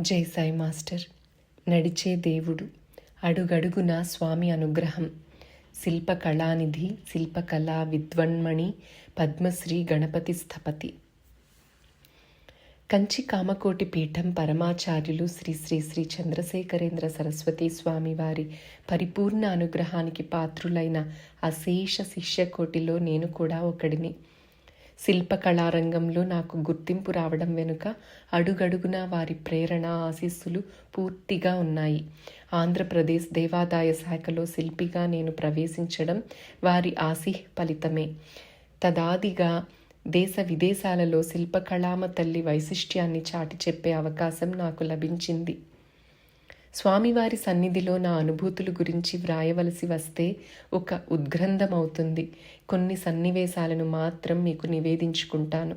జై సాయి మాస్టర్ నడిచే దేవుడు అడుగడుగున స్వామి అనుగ్రహం. శిల్పకళానిధి శిల్పకళా విద్వన్మణి పద్మశ్రీ గణపతి స్థపతి. కంచి కామకోటి పీఠం పరమాచార్యులు శ్రీ శ్రీ శ్రీ చంద్రశేఖరేంద్ర సరస్వతి స్వామి వారి పరిపూర్ణ అనుగ్రహానికి పాత్రులైన అశేష శిష్యకోటిలో నేను కూడా ఒకడిని. శిల్పకళారంగంలో నాకు గుర్తింపు రావడం వెనుక అడుగడుగునా వారి ప్రేరణ ఆశీస్సులు పూర్తిగా ఉన్నాయి. ఆంధ్రప్రదేశ్ దేవాదాయ శాఖలో శిల్పిగా నేను ప్రవేశించడం వారి ఆశీ ఫలితమే. తదాదిగా దేశ విదేశాలలో శిల్పకళామ తల్లి వైశిష్ట్యాన్ని చాటి చెప్పే అవకాశం నాకు లభించింది. స్వామివారి సన్నిధిలో నా అనుభూతుల గురించి వ్రాయవలసి వస్తే ఒక ఉద్గ్రంథమవుతుంది. కొన్ని సన్నివేశాలను మాత్రం మీకు నివేదించుకుంటాను.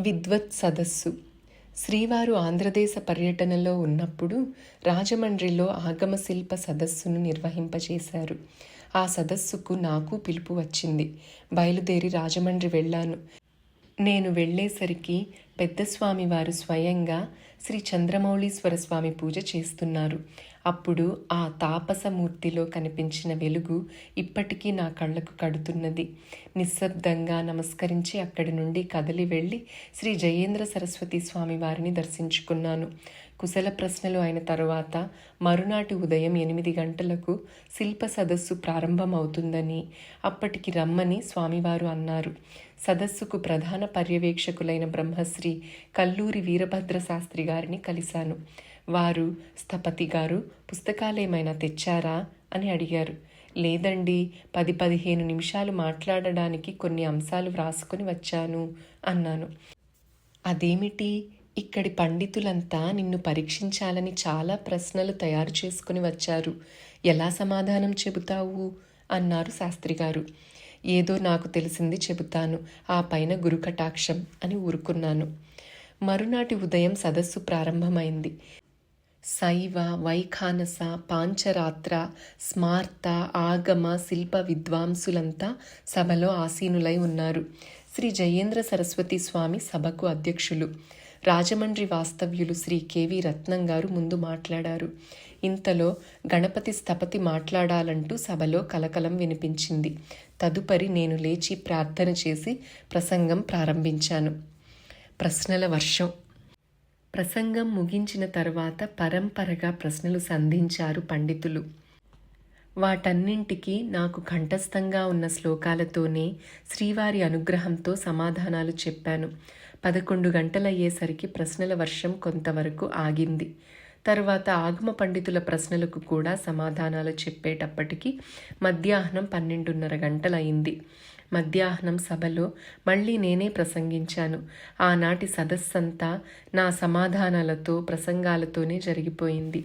విద్వత్ సదస్సు. శ్రీవారు ఆంధ్రదేశ పర్యటనలో ఉన్నప్పుడు రాజమండ్రిలో ఆగమ శిల్ప సదస్సును నిర్వహింపచేశారు. ఆ సదస్సుకు నాకు పిలుపు వచ్చింది. బయలుదేరి రాజమండ్రి వెళ్ళాను. నేను వెళ్ళేసరికి పెద్దస్వామి వారు స్వయంగా శ్రీ చంద్రమౌళీశ్వర స్వామి పూజ చేస్తున్నారు. అప్పుడు ఆ తాపసమూర్తిలో కనిపించిన వెలుగు ఇప్పటికీ నా కళ్ళకు కడుతున్నది. నిశ్శబ్దంగా నమస్కరించి అక్కడి నుండి కదలి వెళ్ళి శ్రీ జయేంద్ర సరస్వతి స్వామి వారిని దర్శించుకున్నాను. కుశల ప్రశ్నలు అయిన తరువాత మరునాటి ఉదయం ఎనిమిది గంటలకు శిల్ప సదస్సు ప్రారంభమవుతుందని అప్పటికి రమ్మని స్వామివారు అన్నారు. సదస్సుకు ప్రధాన పర్యవేక్షకులైన బ్రహ్మశ్రీ కల్లూరి వీరభద్ర శాస్త్రి గారిని కలిశాను. వారు స్థపతి గారు పుస్తకాలేమైనా తెచ్చారా? అని అడిగారు. లేదండి పది పదిహేను నిమిషాలు మాట్లాడడానికి కొన్ని అంశాలు వ్రాసుకొని వచ్చాను అన్నాను. అదేమిటి? ఇక్కడి పండితులంతా నిన్ను పరీక్షించాలని చాలా ప్రశ్నలు తయారు చేసుకుని వచ్చారు. ఎలా సమాధానం చెబుతావు? అన్నారు శాస్త్రి గారు. ఏదో నాకు తెలిసింది చెబుతాను. ఆ పైన గురుకటాక్షం అని ఊరుకున్నాను. మరునాటి ఉదయం సదస్సు ప్రారంభమైంది. శైవ వైఖానస పాంచరాత్ర స్మార్త ఆగమ శిల్ప విద్వాంసులంతా సభలో ఆసీనులై ఉన్నారు. శ్రీ జయేంద్ర సరస్వతి స్వామి సభకు అధ్యక్షులు. రాజమండ్రి వాస్తవ్యులు శ్రీ కెవి రత్నం గారు ముందు మాట్లాడారు. ఇంతలో గణపతి స్థపతి మాట్లాడాలంటూ సభలో కలకలం వినిపించింది. తదుపరి నేను లేచి ప్రార్థన చేసి ప్రసంగం ప్రారంభించాను. ప్రశ్నల వర్షం. ప్రసంగం ముగించిన తర్వాత పరంపరగా ప్రశ్నలు సంధించారు పండితులు. వాటన్నింటికి నాకు కంఠస్థంగా ఉన్న శ్లోకాలతోనే శ్రీవారి అనుగ్రహంతో సమాధానాలు చెప్పాను. పదకొండు గంటలయ్యేసరికి ప్రశ్నల వర్షం కొంతవరకు ఆగింది. తర్వాత ఆగమ పండితుల ప్రశ్నలకు కూడా సమాధానాలు చెప్పేటప్పటికి మధ్యాహ్నం పన్నెండున్నర గంటలయింది మధ్యాహ్నం సభలో మళ్ళీ నేనే ప్రసంగించాను. ఆనాటి సదస్సంతా నా సమాధానాలతో ప్రసంగాలతోనే జరిగిపోయింది.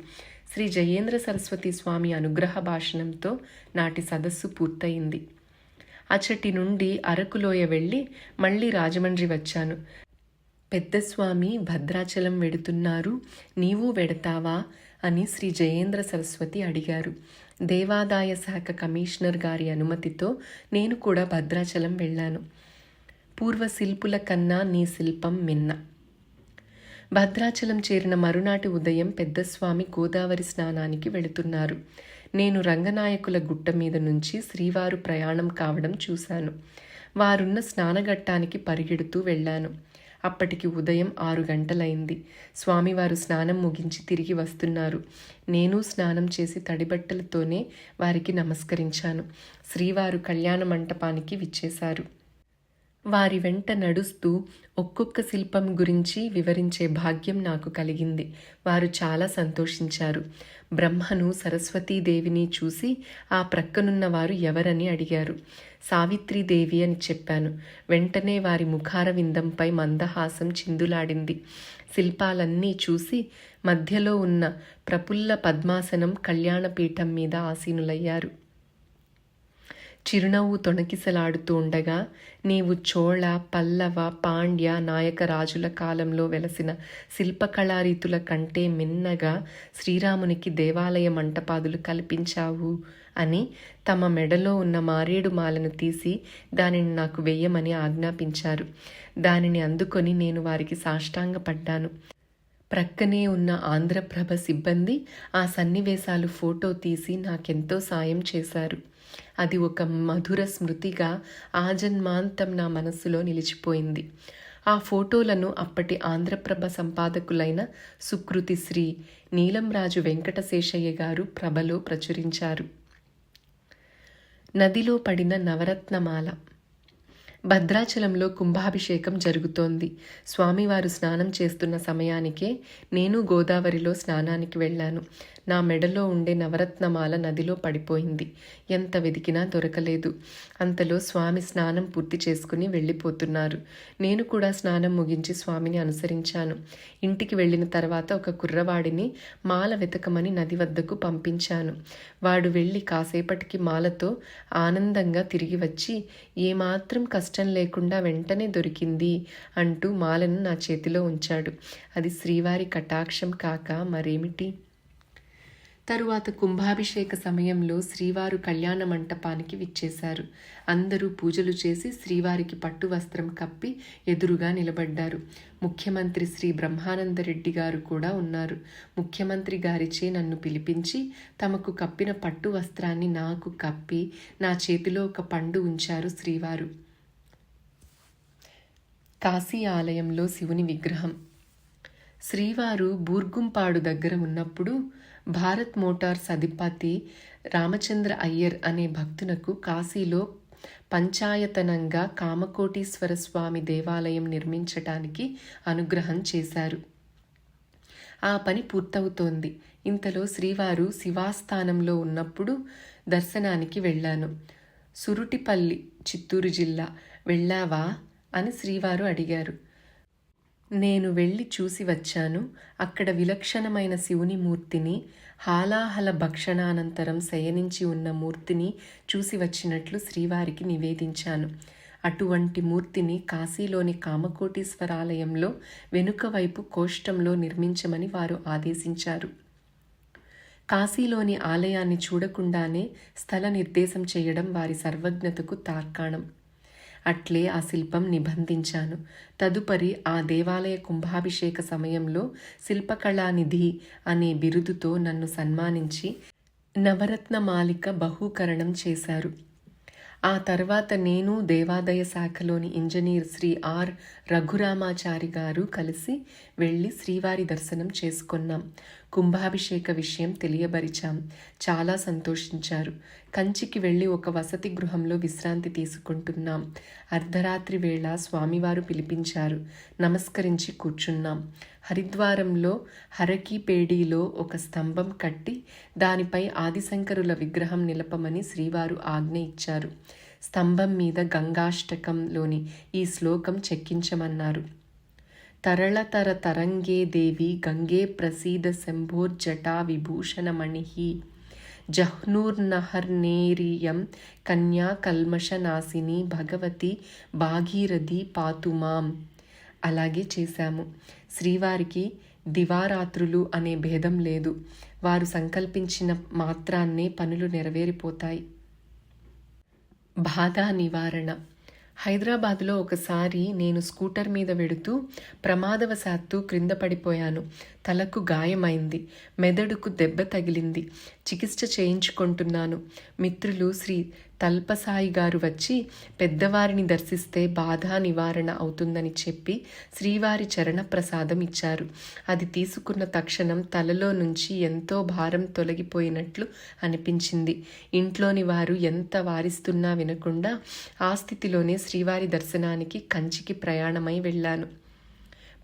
శ్రీ జయేంద్ర సరస్వతి స్వామి అనుగ్రహ భాషణంతో నాటి సదస్సు పూర్తయింది అచటి నుండి అరకులోయ వెళ్ళి మళ్ళీ రాజమండ్రి వచ్చాను. పెద్దస్వామి భద్రాచలం వెడుతున్నారు. నీవు వెడతావా? అని శ్రీ జయేంద్ర సరస్వతి అడిగారు. దేవాదాయ శాఖ కమిషనర్ గారి అనుమతితో నేను కూడా భద్రాచలం వెళ్ళాను. పూర్వ శిల్పుల కన్నా నీ శిల్పం మిన్న. భద్రాచలం చేరిన మరునాటి ఉదయం పెద్దస్వామి గోదావరి స్నానానికి వెళుతున్నారు. నేను రంగనాయకుల గుట్ట మీద నుంచి శ్రీవారు ప్రయాణం కావడం చూశాను. వారున్న స్నానఘట్టానికి పరిగెడుతూ వెళ్ళాను. అప్పటికి ఉదయం ఆరు గంటలైంది. స్వామివారు స్నానం ముగించి తిరిగి వస్తున్నారు. నేను స్నానం చేసి తడిబట్టలతోనే వారికి నమస్కరించాను. శ్రీవారు కళ్యాణ మంటపానికి విచ్చేశారు. వారి వెంట నడుస్తూ ఒక్కొక్క శిల్పం గురించి వివరించే భాగ్యం నాకు కలిగింది. వారు చాలా సంతోషించారు. బ్రహ్మను సరస్వతీదేవిని చూసి ఆ ప్రక్కనున్న వారు ఎవరని అడిగారు. సావిత్రీదేవి అని చెప్పాను. వెంటనే వారి ముఖార విందంపై మందహాసం చిందులాడింది. శిల్పాలన్నీ చూసి మధ్యలో ఉన్న ప్రపుల్ల పద్మాసనం కళ్యాణపీఠం మీద ఆసీనులయ్యారు. చిరునవ్వు తొణకిసలాడుతూ ఉండగా నీవు చోళ పల్లవ పాండ్య నాయక రాజుల కాలంలో వెలసిన శిల్పకళారీతుల కంటే మిన్నగా శ్రీరామునికి దేవాలయ మంటపాదులు కల్పించావు అని తమ మెడలో ఉన్న మారేడు మాలను తీసి దానిని నాకు వెయ్యమని ఆజ్ఞాపించారు. దానిని అందుకొని నేను వారికి సాష్టాంగపడ్డాను. ప్రక్కనే ఉన్న ఆంధ్రప్రభ సిబ్బంది ఆ సన్నివేశాలు ఫోటో తీసి నాకెంతో సాయం చేశారు. అది ఒక మధుర స్మృతిగా ఆజన్మాంతం నా మనస్సులో నిలిచిపోయింది. ఆ ఫోటోలను అప్పటి ఆంధ్రప్రభ సంపాదకులైన సుకృతి శ్రీ నీలంరాజు వెంకటశేషయ్య గారు ప్రభలో ప్రచురించారు. నదిలో పడిన నవరత్నమాల భద్రాచలంలో కుంభాభిషేకం జరుగుతోంది. స్వామివారు స్నానం చేస్తున్న సమయానికే నేను గోదావరిలో స్నానానికి వెళ్ళాను. నా మెడలో ఉండే నవరత్నమాల నదిలో పడిపోయింది. ఎంత వెతికినా దొరకలేదు. అంతలో స్వామి స్నానం పూర్తి చేసుకుని వెళ్ళిపోతున్నారు. నేను కూడా స్నానం ముగించి స్వామిని అనుసరించాను. ఇంటికి వెళ్ళిన తర్వాత ఒక కుర్రవాడిని మాల వెతకమని నది వద్దకు పంపించాను. వాడు వెళ్ళి కాసేపటికి మాలతో ఆనందంగా తిరిగి వచ్చి ఏమాత్రం కష్టం కష్టం లేకుండా వెంటనే దొరికింది అంటూ మాలను నా చేతిలో ఉంచాడు. అది శ్రీవారి కటాక్షం కాక మరేమిటి? తరువాత కుంభాభిషేక సమయంలో శ్రీవారు కళ్యాణ మంటపానికి విచ్చేశారు. అందరూ పూజలు చేసి శ్రీవారికి పట్టు వస్త్రం కప్పి ఎదురుగా నిలబడ్డారు. ముఖ్యమంత్రి శ్రీ బ్రహ్మానందరెడ్డి గారు కూడా ఉన్నారు. ముఖ్యమంత్రి గారిచే నన్ను పిలిపించి తమకు కప్పిన పట్టు వస్త్రాన్ని నాకు కప్పి నా చేతిలో ఒక పండు ఉంచారు శ్రీవారు. కాశీ ఆలయంలో శివుని విగ్రహం. శ్రీవారు బూర్గుంపాడు దగ్గర ఉన్నప్పుడు భారత్ మోటార్స్ అధిపతి రామచంద్ర అయ్యర్ అనే భక్తునకు కాశీలో పంచాయతనంగా కామకోటీశ్వర స్వామి దేవాలయం నిర్మించటానికి అనుగ్రహం చేశారు. ఆ పని పూర్తవుతోంది. ఇంతలో శ్రీవారు శివాస్థానంలో ఉన్నప్పుడు దర్శనానికి వెళ్ళాను. సురుటిపల్లి చిత్తూరు జిల్లా. వెళ్ళావా? అని శ్రీవారు అడిగారు. నేను వెళ్ళి చూసి వచ్చాను. అక్కడ విలక్షణమైన శివుని మూర్తిని హాలాహల భక్షణానంతరం శయనించి ఉన్న మూర్తిని చూసి వచ్చినట్లు శ్రీవారికి నివేదించాను. అటువంటి మూర్తిని కాశీలోని కామకోటీశ్వరాలయంలో వెనుక వైపు కోష్టంలో నిర్మించమని వారు ఆదేశించారు. కాశీలోని ఆలయాన్ని చూడకుండానే స్థల నిర్దేశం చేయడం వారి సర్వజ్ఞతకు తార్కాణం. అట్లే ఆ శిల్పం నిబంధించాను. తదుపరి ఆ దేవాలయ కుంభాభిషేక సమయంలో శిల్పకళానిధి అనే బిరుదుతో నన్ను సన్మానించి నవరత్నమాలిక బహూకరణం చేశారు. ఆ తర్వాత నేను దేవాదాయ శాఖలోని ఇంజనీర్ శ్రీ ఆర్. రఘురామాచారి గారు కలిసి వెళ్ళి శ్రీవారి దర్శనం చేసుకున్నాం. కుంభాభిషేక విషయం తెలియబరిచాం. చాలా సంతోషించారు. కంచికి వెళ్ళి ఒక వసతి గృహంలో విశ్రాంతి తీసుకుంటున్నాం. అర్ధరాత్రి వేళ స్వామివారు పిలిపించారు. నమస్కరించి కూర్చున్నాం. హరిద్వారంలో హరకీపేడీలో ఒక స్తంభం కట్టి దానిపై ఆదిశంకరుల విగ్రహం నిలపమని శ్రీవారు ఆజ్ఞ ఇచ్చారు. స్తంభం మీద గంగాష్టకంలోని ఈ శ్లోకం చెక్కించమన్నారు. తరళతర తరంగే దేవి గంగే ప్రసీద శంభోర్జటా విభూషణమణి జహ్నూర్నహర్నేరియం కన్యా కల్మషనాశిని భగవతి భాగీరథి పాతుమాం అలాగే చేశాము. శ్రీవారికి దివారాత్రులు అనే భేదం లేదు. వారు సంకల్పించిన మాత్రాన్నే పనులు నెరవేరిపోతాయి. బాధ నివారణ. హైదరాబాద్లో ఒకసారి నేను స్కూటర్ మీద వెడుతూ ప్రమాదవశాత్తు క్రింద పడిపోయాను. తలకు గాయమైంది. మెదడుకు దెబ్బ తగిలింది. చికిత్స చేయించుకుంటున్నాను. మిత్రులు శ్రీ తల్పసాయి గారు వచ్చి పెద్దవారిని దర్శిస్తే బాధ నివారణ అవుతుందని చెప్పి శ్రీవారి చరణ ప్రసాదం ఇచ్చారు. అది తీసుకున్న తక్షణం తలలో నుంచి ఎంతో భారం తొలగిపోయినట్లు అనిపించింది. ఇంట్లోని వారు ఎంత వారిస్తున్నా వినకుండా ఆ స్థితిలోనే శ్రీవారి దర్శనానికి కంచికి ప్రయాణమై వెళ్ళాను.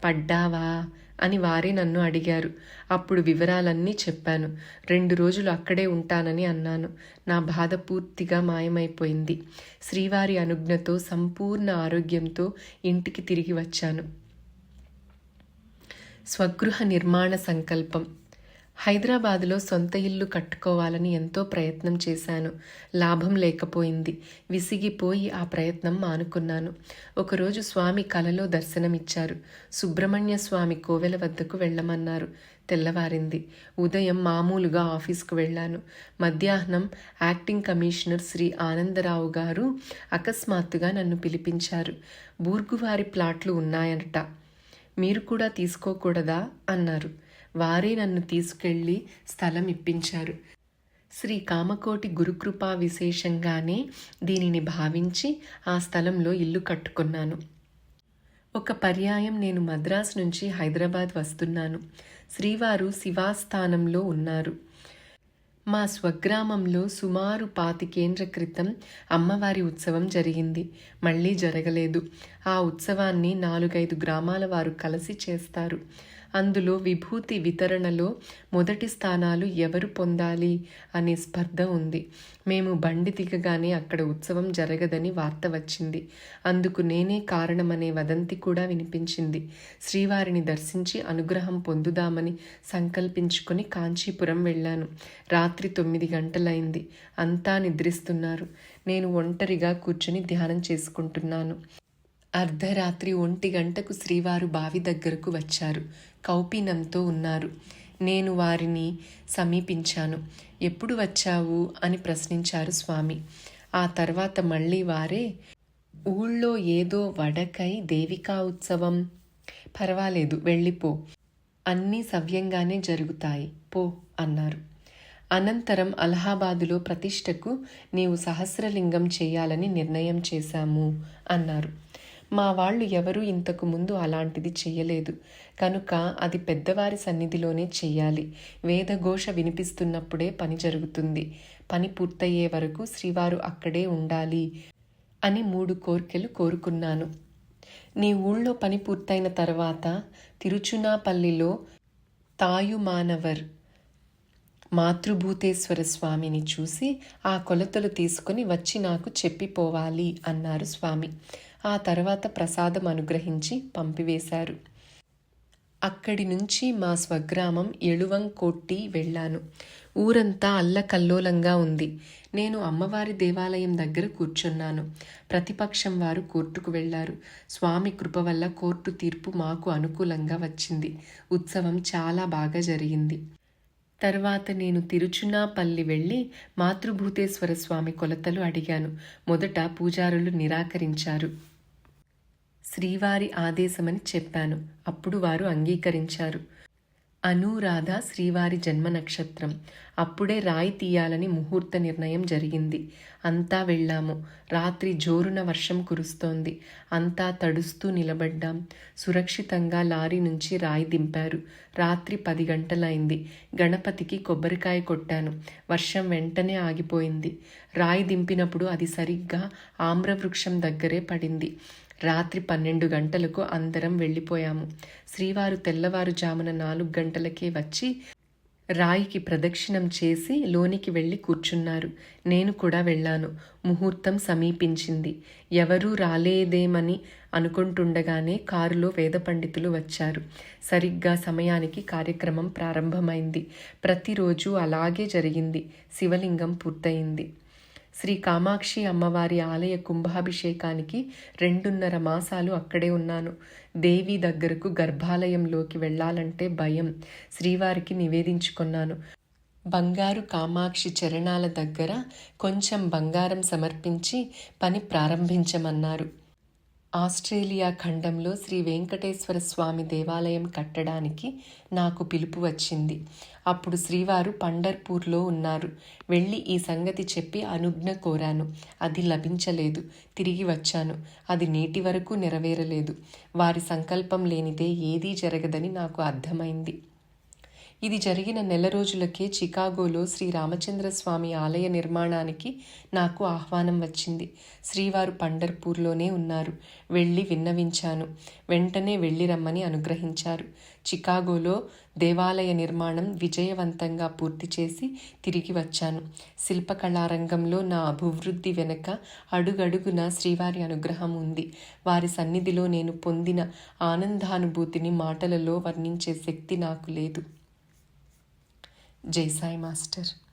పడ్డావా? అని వారే నన్ను అడిగారు. అప్పుడు వివరాలన్నీ చెప్పాను. రెండు రోజులు అక్కడే ఉంటానని అన్నాను. నా బాధ పూర్తిగా మాయమైపోయింది. శ్రీవారి అనుజ్ఞతో సంపూర్ణ ఆరోగ్యంతో ఇంటికి తిరిగి వచ్చాను. స్వగృహ నిర్మాణ సంకల్పం. హైదరాబాదులో సొంత ఇల్లు కట్టుకోవాలని ఎంతో ప్రయత్నం చేశాను. లాభం లేకపోయింది. విసిగిపోయి ఆ ప్రయత్నం మానుకున్నాను. ఒకరోజు స్వామి కలలో దర్శనమిచ్చారు. సుబ్రహ్మణ్య స్వామి కోవెల వద్దకు వెళ్ళమన్నారు. తెల్లవారింది. ఉదయం మామూలుగా ఆఫీస్కు వెళ్ళాను. మధ్యాహ్నం యాక్టింగ్ కమిషనర్ శ్రీ ఆనందరావు గారు అకస్మాత్తుగా నన్ను పిలిపించారు. బూర్గువారి ప్లాట్లు ఉన్నాయట. మీరు కూడా తీసుకోకూడదా? అన్నారు. వారే నన్ను తీసుకెళ్ళి స్థలం ఇప్పించారు శ్రీ కామకోటి గురుకృపా విశేషంగానే దీనిని భావించి ఆ స్థలంలో ఇల్లు కట్టుకున్నాను. ఒక పర్యాయం నేను మద్రాస్ నుంచి హైదరాబాద్ వస్తున్నాను. శ్రీవారు శివాస్థానంలో ఉన్నారు. మా స్వగ్రామంలో సుమారు పాతికేండ్ర క్రితం అమ్మవారి ఉత్సవం జరిగింది. మళ్ళీ జరగలేదు. ఆ ఉత్సవాన్ని నాలుగైదు గ్రామాల వారు కలిసి చేస్తారు. అందులో విభూతి వితరణలో మొదటి స్థానాలు ఎవరు పొందాలి అనే స్పర్ధ ఉంది. మేము బండి దిగగానే అక్కడ ఉత్సవం జరగదని వార్త వచ్చింది. అందుకు నేనే కారణమనే వదంతి కూడా వినిపించింది. శ్రీవారిని దర్శించి అనుగ్రహం పొందుదామని సంకల్పించుకొని కాంచీపురం వెళ్ళాను. రాత్రి తొమ్మిది గంటలైంది. అంతా నిద్రిస్తున్నారు. నేను ఒంటరిగా కూర్చుని ధ్యానం చేసుకుంటున్నాను. అర్ధరాత్రి ఒంటి గంటకు శ్రీవారు బావి దగ్గరకు వచ్చారు. కౌపీనంతో ఉన్నారు. నేను వారిని సమీపించాను. ఎప్పుడు వచ్చావు? అని ప్రశ్నించారు స్వామి. ఆ తర్వాత మళ్ళీ వారే ఊళ్ళో ఏదో వడకై దేవికా ఉత్సవం. పర్వాలేదు వెళ్ళిపో. అన్నీ సవ్యంగానే జరుగుతాయి. పో అన్నారు. అనంతరం అలహాబాదులో ప్రతిష్టకు నీవు సహస్రలింగం చేయాలని నిర్ణయం చేశాము అన్నారు. మా వాళ్ళు ఎవరూ ఇంతకు ముందు అలాంటిది చెయ్యలేదు కనుక అది పెద్దవారి సన్నిధిలోనే చెయ్యాలి వేదఘోష వినిపిస్తున్నప్పుడే పని జరుగుతుంది. పని పూర్తయ్యే వరకు శ్రీవారు అక్కడే ఉండాలి అని మూడు కోర్కెలు కోరుకున్నాను. నీ ఊళ్ళో పని పూర్తయిన తర్వాత తిరుచునాపల్లిలో తాయుమానవర్ మాతృభూతేశ్వర స్వామిని చూసి ఆ కొలతలు తీసుకుని వచ్చి నాకు చెప్పిపోవాలి అన్నారు స్వామి. ఆ తర్వాత ప్రసాదం అనుగ్రహించి పంపివేశారు. అక్కడి నుంచి మా స్వగ్రామం ఎళువంకొట్టి వెళ్ళాను. ఊరంతా అల్లకల్లోలంగా ఉంది. నేను అమ్మవారి దేవాలయం దగ్గర కూర్చున్నాను. ప్రతిపక్షం వారు కోర్టుకు వెళ్ళారు స్వామి కృప వల్ల కోర్టు తీర్పు మాకు అనుకూలంగా వచ్చింది. ఉత్సవం చాలా బాగా జరిగింది. తర్వాత నేను తిరుచునాపల్లి వెళ్ళి మాతృభూతేశ్వర స్వామి కొలతలు అడిగాను. మొదట పూజారులు నిరాకరించారు. శ్రీవారి ఆదేశమని చెప్పాను. అప్పుడు వారు అంగీకరించారు. అనురాధ శ్రీవారి జన్మ నక్షత్రం. అప్పుడే రాయి తీయాలని ముహూర్త నిర్ణయం జరిగింది. అంతా వెళ్ళాము. రాత్రి జోరున వర్షం కురుస్తోంది. అంతా తడుస్తూ నిలబడ్డాం. సురక్షితంగా లారీ నుంచి రాయి దింపారు. రాత్రి పది గంటలైంది. గణపతికి కొబ్బరికాయ కొట్టాను. వర్షం వెంటనే ఆగిపోయింది. రాయి దింపినప్పుడు అది సరిగ్గా ఆమ్రవృక్షం దగ్గరే పడింది. రాత్రి పన్నెండు గంటలకు అందరం వెళ్ళిపోయాము. శ్రీవారు తెల్లవారుజామున నాలుగు గంటలకే వచ్చి రాయికి ప్రదక్షిణం చేసి లోనికి వెళ్ళి కూర్చున్నారు. నేను కూడా వెళ్ళాను. ముహూర్తం సమీపించింది. ఎవరూ రాలేదేమని అనుకుంటుండగానే కారులో వేద పండితులు వచ్చారు. సరిగ్గా సమయానికి కార్యక్రమం ప్రారంభమైంది. ప్రతిరోజు అలాగే జరిగింది. శివలింగం పూర్తయింది. శ్రీ కామాక్షి అమ్మవారి ఆలయ కుంభాభిషేకానికి రెండున్నర మాసాలు అక్కడే ఉన్నాను. దేవి దగ్గరకు గర్భాలయంలోకి వెళ్ళాలంటే భయం. శ్రీవారికి నివేదించుకున్నాను. బంగారు కామాక్షి చరణాల దగ్గర కొంచెం బంగారం సమర్పించి పని ప్రారంభించమన్నారు. ఆస్ట్రేలియా ఖండంలో శ్రీ వెంకటేశ్వర స్వామి దేవాలయం కట్టడానికి నాకు పిలుపు వచ్చింది. అప్పుడు శ్రీవారు పండర్పూర్లో ఉన్నారు. వెళ్ళి ఈ సంగతి చెప్పి అనుజ్ఞ కోరాను. అది లభించలేదు. తిరిగి వచ్చాను. అది నేటి వరకు నెరవేరలేదు. వారి సంకల్పం లేనిదే ఏదీ జరగదని నాకు అర్థమైంది. ఇది జరిగిన నెల రోజులకే చికాగోలో శ్రీ రామచంద్రస్వామి ఆలయ నిర్మాణానికి నాకు ఆహ్వానం వచ్చింది. శ్రీవారు పండర్పూర్లోనే ఉన్నారు. వెళ్ళి విన్నవించాను. వెంటనే వెళ్ళి రమ్మని అనుగ్రహించారు. చికాగోలో దేవాలయ నిర్మాణం విజయవంతంగా పూర్తి చేసి తిరిగి వచ్చాను. శిల్పకళారంగంలో నా అభివృద్ధి వెనుక అడుగడుగున శ్రీవారి అనుగ్రహం ఉంది. వారి సన్నిధిలో నేను పొందిన ఆనందానుభూతిని మాటలలో వర్ణించే శక్తి నాకు లేదు. జై సాయి మాస్టర్